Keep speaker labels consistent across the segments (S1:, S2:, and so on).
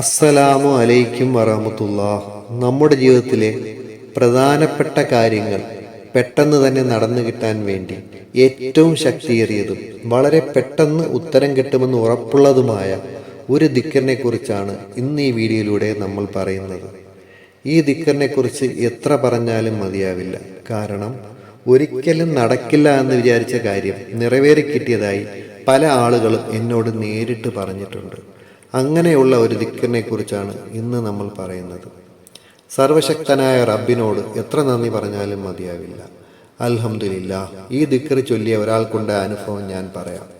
S1: അസ്സലാമു അലൈക്കും വറഹമത്തുള്ള. നമ്മുടെ ജീവിതത്തിലെ പ്രധാനപ്പെട്ട കാര്യങ്ങൾ പെട്ടെന്ന് തന്നെ നടന്നു കിട്ടാൻ വേണ്ടി ഏറ്റവും ശക്തിയേറിയതും വളരെ പെട്ടെന്ന് ഉത്തരം കിട്ടുമെന്ന് ഉറപ്പുള്ളതുമായ ഒരു ദിക്കറിനെ കുറിച്ചാണ് ഇന്ന് ഈ വീഡിയോയിലൂടെ നമ്മൾ പറയുന്നത്. ഈ ദിക്കറിനെ കുറിച്ച് എത്ര പറഞ്ഞാലും മതിയാവില്ല. കാരണം ഒരിക്കലും നടക്കില്ല എന്ന് വിചാരിച്ച കാര്യം നിറവേറി കിട്ടിയതായി പല ആളുകളും എന്നോട് നേരിട്ട് പറഞ്ഞിട്ടുണ്ട്. അങ്ങനെയുള്ള ഒരു ദിക്കറിനെ കുറിച്ചാണ് ഇന്ന് നമ്മൾ പറയുന്നത്. സർവശക്തനായ റബ്ബിനോട് എത്ര നന്ദി പറഞ്ഞാലും മതിയാവില്ല. അൽഹമില്ല ഈ ദിക്കറി ചൊല്ലിയ ഒരാൾക്കുണ്ടായ അനുഭവം ഞാൻ പറയാം.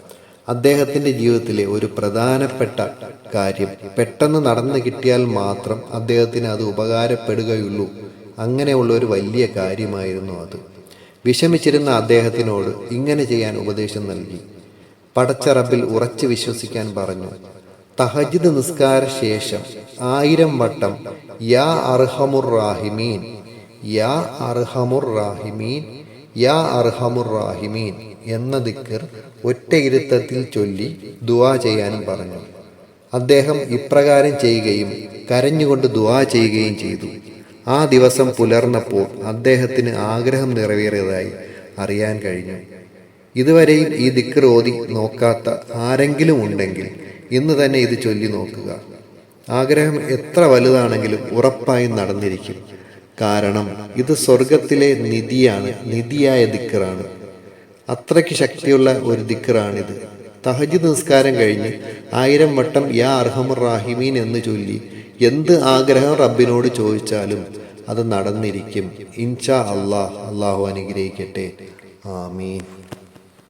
S1: അദ്ദേഹത്തിന്റെ ജീവിതത്തിലെ ഒരു പ്രധാനപ്പെട്ട കാര്യം പെട്ടെന്ന് നടന്നു കിട്ടിയാൽ മാത്രം അദ്ദേഹത്തിന് അത് ഉപകാരപ്പെടുകയുള്ളൂ. അങ്ങനെയുള്ള ഒരു വലിയ കാര്യമായിരുന്നു അത്. വിഷമിച്ചിരുന്ന അദ്ദേഹത്തിനോട് ഇങ്ങനെ ചെയ്യാൻ ഉപദേശം നൽകി. പടച്ച റബ്ബിൽ ഉറച്ചു വിശ്വസിക്കാൻ പറഞ്ഞു. തഹജിദ് നിസ്കാര ശേഷം ആയിരം വട്ടം യാ അർഹമുർ റാഹിമീൻ യാ അർഹമുർ റാഹിമീൻ യാ അർഹമുർ റാഹിമീൻ എന്ന ദിക്കർ ഒറ്റയിരുത്തത്തിൽ ചൊല്ലി ദുവാ ചെയ്യാനും പറഞ്ഞു. അദ്ദേഹം ഇപ്രകാരം ചെയ്യുകയും കരഞ്ഞുകൊണ്ട് ദുവാ ചെയ്യുകയും ചെയ്തു. ആ ദിവസം പുലർന്നപ്പോൾ അദ്ദേഹത്തിന് ആഗ്രഹം നിറവേറിയതായി അറിയാൻ കഴിഞ്ഞു. ഇതുവരെയും ഈ ദിക്കർ ഓതി നോക്കാത്ത ആരെങ്കിലും ഉണ്ടെങ്കിൽ ഇന്ന് തന്നെ ഇത് ചൊല്ലി നോക്കുക. ആഗ്രഹം എത്ര വലുതാണെങ്കിലും ഉറപ്പായും നടന്നിരിക്കും. കാരണം ഇത് സ്വർഗത്തിലെ നിധിയാണ് നിധിയായ ദിക്കറാണ്. അത്രയ്ക്ക് ശക്തിയുള്ള ഒരു ദിക്കറാണിത്. തഹജ് നിസ്കാരം കഴിഞ്ഞ് ആയിരം വട്ടം യാ അർഹമുർ റാഹിമീൻ എന്ന് ചൊല്ലി എന്ത് ആഗ്രഹം റബ്ബിനോട് ചോദിച്ചാലും അത് നടന്നിരിക്കും. ഇൻഷാ അള്ളാഹ് അള്ളാഹു അനുഗ്രഹിക്കട്ടെ. ആമീൻ.